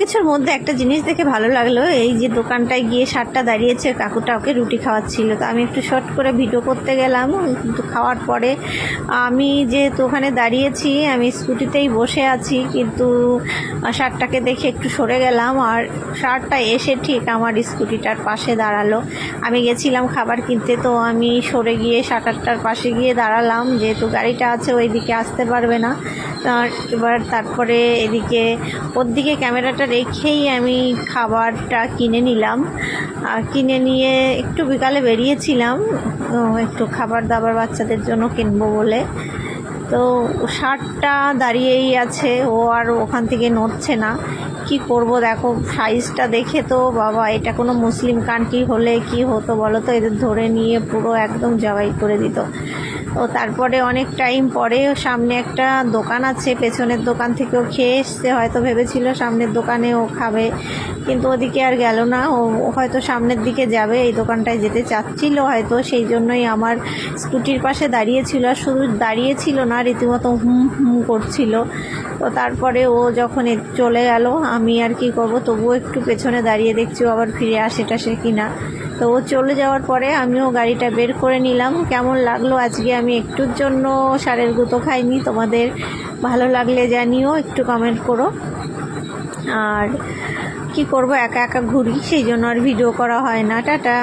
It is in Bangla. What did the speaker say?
কিছুর মধ্যে একটা জিনিস দেখে ভালো লাগল, এই যে দোকানটায় গিয়ে শার্টটা দাঁড়িয়েছে, কাকুটা ওকে রুটি খাওয়াচ্ছিল। তো আমি একটু শর্ট করে ভিডিও করতে গেলাম, কিন্তু খাওয়ার পরে আমি যেহেতু ওখানে দাঁড়িয়েছি, আমি স্কুটিতেই বসে আছি, কিন্তু শার্টটাকে দেখে একটু সরে গেলাম আর শার্টটা এসে ঠিক আমার স্কুটিটার পাশে দাঁড়াল। আমি গেছিলাম খাবার কিনতে, তো আমি সরে গিয়ে শাটারটার পাশে গিয়ে দাঁড়ালাম, যেহেতু গাড়িটা আছে ওই দিকে আসতে পারবে না। এবার তারপরে এদিকে ওর দিকে ক্যামেরাটা রেখেই আমি খাবারটা কিনে নিলাম। আর কিনে নিয়ে একটু বিকালে বেরিয়েছিলাম। একটু খাবার দাবার বাচ্চাদের জন্য কিনবো বলে। তো শার্টটা দাঁড়িয়েই আছে। ও আর ওখান থেকে নড়ছে না। কি করব দেখো সাইজটা দেখে তো বাবা, এটা কোনো মুসলিম কান্ট্রি হলে কি হতো বলো তো? এদের ধরে নিয়ে পুরো একদম জবাই করে দিত। ও তারপরে অনেক টাইম পরে সামনে একটা দোকান আছে, পেছনের দোকান থেকেও খেয়ে এসছে, হয়তো ভেবেছিল সামনের দোকানে ও খাবে। কিন্তু ওদিকে আর গেল না, ও হয়তো সামনের দিকে যাবে, এই দোকানটায় যেতে চাচ্ছিল হয়তো, সেই জন্যই আমার স্কুটির পাশে দাঁড়িয়েছিল আর শুধু দাঁড়িয়েছিল না, রীতিমতো হুম হুম করছিল। তো তারপরে ও যখন চলে গেল, আমি আর কি করব, তবুও একটু পেছনে দাঁড়িয়ে দেখছি আবার ফিরে আসে টাসে কিনা তো ও চলে যাওয়ার পরে আমিও গাড়িটা বের করে নিলাম। কেমন লাগল আজকে? আমি একটুর জন্য সারের গুঁতো খাইনি। তোমাদের ভালো লাগলে জানিও, একটু কমেন্ট করো। আর কি করব, একা একা ঘুরি, সেই জন্য আর ভিডিও করা হয় না। টাটা!